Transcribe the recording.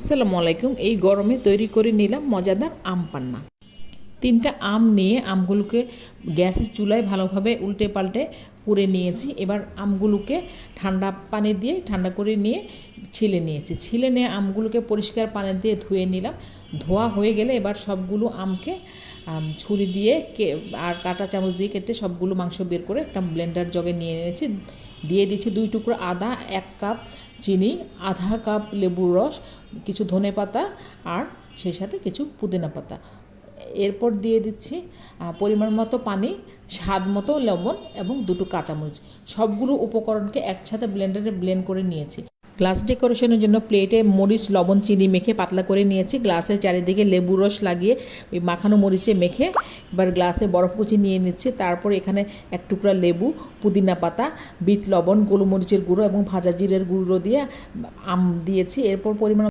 আসসালামু আলাইকুম। এই গরমে তৈরি করে নিলাম মজাদার আম পান্না। তিনটা আম নিয়ে আমগুলোকে গ্যাসের চুলায় ভালোভাবে উল্টে পাল্টে পুড়ে নিয়েছি। এবার আমগুলোকে ঠান্ডা পানি দিয়ে ঠান্ডা করে নিয়ে ছিলে নিয়েছি। ছিলে নিয়ে আমগুলোকে পরিষ্কার পানি দিয়ে ধুয়ে নিলাম। ধোয়া হয়ে গেলে এবার সবগুলো আমকে আম, ছুরি দিয়ে কে আর কাঁটা চামচ দিয়ে কেটে সবগুলো মাংস বের করে একটা ব্লেন্ডার জগে নিয়ে নিয়েছি দিয়ে দিচ্ছি দুই টুকরো আদা এক কাপ চিনি আধা কাপ লেবুর রস কিছু ধনে পাতা আর সেই সাথে কিছু পুদিনা পাতা। এরপর দিয়ে দিচ্ছি পরিমাণ মতো পানি, স্বাদ মতো লবণ এবং দুটো কাঁচামরিচ। সবগুলো উপকরণকে একসাথে ব্লেন্ডারে ব্লেন্ড করে নিয়েছি। গ্লাস ডেকোরেশনের জন্য প্লেটে মরিচ, লবণ, চিনি মেখে পাতলা করে নিয়েছি। গ্লাসের চারিদিকে লেবু রস লাগিয়ে ওই মাখানো মরিচে মেখে এবার গ্লাসে বরফ কুচি নিয়ে নিচ্ছি। তারপর এখানে এক টুকরা লেবু, পুদিনা পাতা, বিট লবণ, গোলমরিচের গুঁড়ো এবং ভাজা জিরের গুঁড়ো দিয়ে আম দিয়েছি। এরপর পরিমাণ